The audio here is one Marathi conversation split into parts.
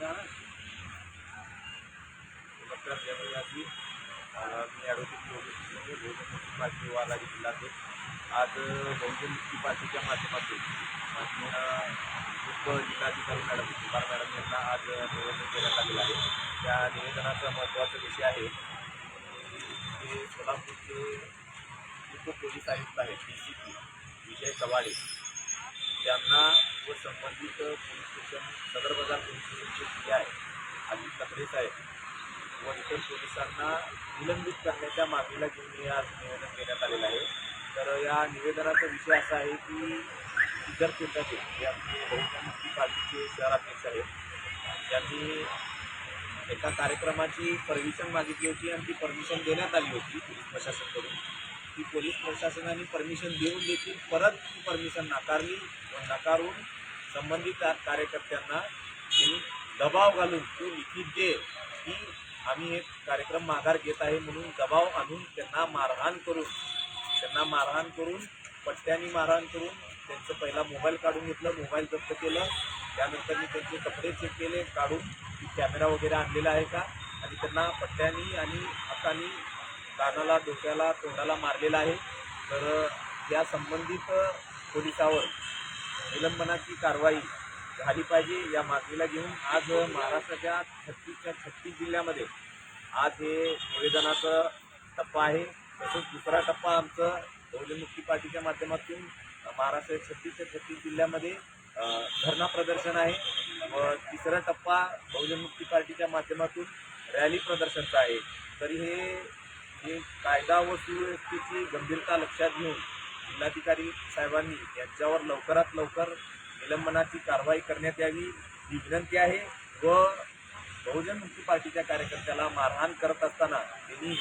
नमस्कार जय मी ॲडव्होकेट योगेश शिंदे बहुजन मुक्ती पार्टी आज बहुजन मुक्ती पार्टीच्या माध्यमातून माननीय उपजिल्हाधिकारी मॅडम कुमार मॅडम यांना आज निवेदन देण्यात आलेलं आहे त्या निवेदनाचा महत्त्वाचा विषय आहे की सोलापूरचे उप पोलीस आयुक्त आहेत. D C P Vijay Kawade त्यांना व संबंधित police station Sadar Bazar police स्टेशनचे पी आय अजित लकडे साहेब व इतर पोलिसांना निलंबित करण्याच्या मागणीला घेऊन हे आज निवेदन देण्यात आलेलं आहे. तर या निवेदनाचा विषय असा आहे की इतर पेटाचे जे आमचे बहुजन पार्टीचे शहराध्यक्ष आहेत त्यांनी एका कार्यक्रमाची परमिशन मागितली होती आणि ती परमिशन देण्यात आली होती पोलीस प्रशासनकडून. ती पोलीस प्रशासनाने परमिशन देऊन देखील परत ती परमिशन नाकारली व नाकारून संबंधित कार्यकर्त्यांना दबाव घालून तू लिखित दे की आम्ही एक कार्यक्रम माघार घेत आहे म्हणून दबाव आणून त्यांना मारहाण करून त्यांना मारहाण करून पट्ट्याने मारहाण करून त्यांचं पहिला मोबाईल काढून घेतलं मोबाईल जप्त केलं. त्यानंतर मी त्यांचे कपडे चेक केले काढून कॅमेरा वगैरे आणलेला आहे का? आणि त्यांना पट्ट्यानी आणि हातानी कानाला डोक्याला तोंडाला मारलेला आहे. तर या संबंधित पोलिसावर निलंबनाची कारवाई झाली पाहिजे या मागणीला घेऊन आज महाराष्ट्राच्या छत्तीसच्या छत्तीस जिल्ह्यामध्ये आज हे निवेदनाचं टप्पा आहे. तसंच दुसरा टप्पा आमचं बहुजन मुक्ती पार्टीच्या माध्यमातून महाराष्ट्राच्या छत्तीसच्या छत्तीस जिल्ह्यामध्ये धरणा प्रदर्शन आहे. व तिसरा टप्पा बहुजन मुक्ती पार्टीच्या माध्यमातून रॅली प्रदर्शनचा आहे. तरी हे हे कायदा व सुव्यवस्थेची गंभीरता लक्षात घेऊन जिल्हाधिकारी साहेबांनी यांच्यावर लवकरात लवकर निलंबनाची कारवाई करण्यात यावी ही विनंती आहे व बहुजन मुक्ती पार्टीच्या कार्यकर्त्याला मारहाण करत असताना त्यांनी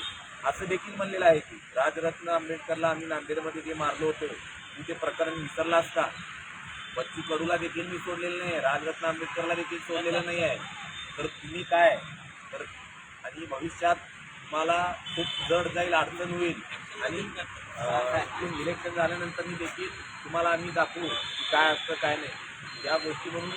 असं देखील म्हणलेलं आहे की राजरत्न आंबेडकरला आम्ही नांदेडमध्ये जे मारलो होतो मी ते प्रकरण विसरलं असता. बच्चू कडूला देखील मी सोडलेलं नाही आहे राजरत्न आंबेडकरला देखील सोडलेलं नाही आहे. तर तुम्ही काय? तर आणि भविष्यात तुम्हाला खूप जड जाईल अडचण होईल. आणि इलेक्शन झाल्यानंतर मी देखील तुम्हाला आम्ही दाखवू काय असतं काय नाही. या गोष्टी म्हणून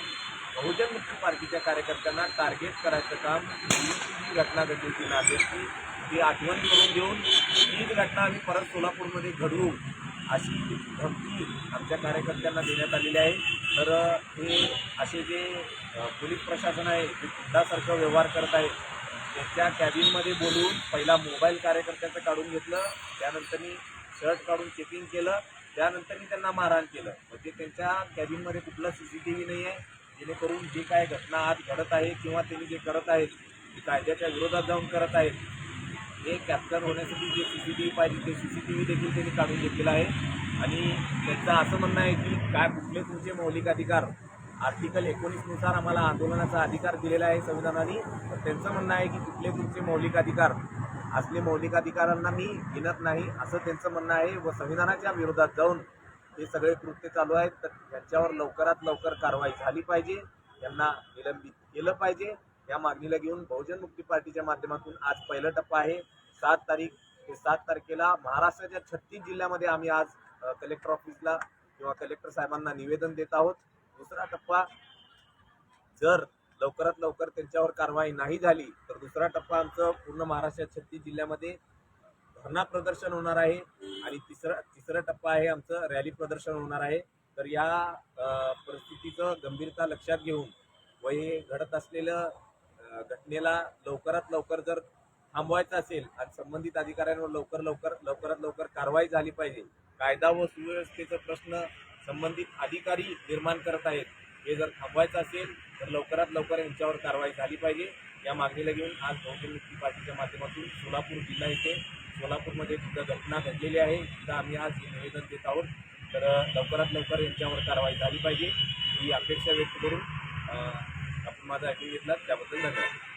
बहुजन मुक्ती पार्टीच्या कार्यकर्त्यांना टार्गेट करायचं काम ही घटना घडली होती नांदेडची ती आठवण करून देऊन हीच घटना आम्ही परत सोलापूरमध्ये घडवू अशी धमकी आमच्या कार्यकर्त्यांना देण्यात आलेली आहे. तर हे असे जे पोलीस प्रशासन आहे ते गुंडासारखं व्यवहार करत आहे त्यांच्या कॅबिनमध्ये बोलून पहिला मोबाईल कार्यकर्त्याचं काढून घेतलं. त्यानंतरनी शर्ट काढून चेकिंग केलं. त्यानंतरनी त्यांना मारहाण केलं. म्हणजे त्यांच्या कॅबिनमध्ये कुठला सी सी टी व्ही नाही आहे जेणेकरून जे काय घटना आज घडत आहे किंवा त्यांनी जे करत आहेत ते कायद्याच्या विरोधात जाऊन करत आहेत हे कॅप्चर होण्यासाठी जे सी सी टी व्ही पाहिजे ते सी सी टी व्ही देखील त्यांनी काढून घेतलेलं आहे. आणि त्यांचं असं म्हणणं आहे की काय कुठले तुमचे मौलिक अधिकार आर्टिकल एकोणीसनुसार आम्हाला आंदोलनाचा अधिकार दिलेला आहे संविधानाने. तर त्यांचं म्हणणं आहे की कुठले तुमचे मौलिक अधिकार असले मौलिक अधिकारांना मी घेणत नाही असं त्यांचं म्हणणं आहे व संविधानाच्या विरोधात जाऊन हे सगळे कृत्य चालू आहेत. तर त्यांच्यावर लवकरात लवकर कारवाई झाली पाहिजे. त्यांना निलंबित केलं पाहिजे. या मागणीला घेऊन बहुजन मुक्ती पार्टीच्या माध्यमातून आज पहिला टप्पा आहे. सात तारीख ते सात तारखेला महाराष्ट्राच्या छत्तीस जिल्ह्यामध्ये आम्ही आज कलेक्टर ऑफिसला किंवा कलेक्टर साहेबांना निवेदन देत आहोत. दुसरा टप्पा जर लवकरात लवकर त्यांच्यावर कारवाई नाही झाली तर दुसरा टप्पा आमचं पूर्ण महाराष्ट्रात छत्तीस जिल्ह्यामध्ये धरणा प्रदर्शन होणार आहे आणि तिसरा तिसरा टप्पा आहे आमचं रॅली प्रदर्शन होणार आहे. तर या परिस्थितीचं गंभीरता लक्षात घेऊन व हे घडत असलेलं घटनेला लवकरात लवकर जर थांबवायचं असेल आणि संबंधित अधिकाऱ्यांवर लवकर लवकर लवकरात लवकर कारवाई झाली पाहिजे कायदा व सुव्यवस्थेचा प्रश्न संबंधित अधिकारी निर्माण करत आहेत. हे जर थांबवायचं असेल तर लवकरात लवकर यांच्यावर कारवाई झाली पाहिजे. या मागणीला घेऊन आज बहुजन मुक्ती पार्टीच्या माध्यमातून सोलापूर जिल्हा येथे सोलापूरमध्ये सुद्धा घटना घडलेली आहे. तिथं आम्ही आज हे निवेदन देत आहोत. तर लवकरात लवकर यांच्यावर कारवाई झाली पाहिजे. ही अपेक्षा व्यक्त करून आपण माझा ऐकून घेतला त्याबद्दल धन्यवाद.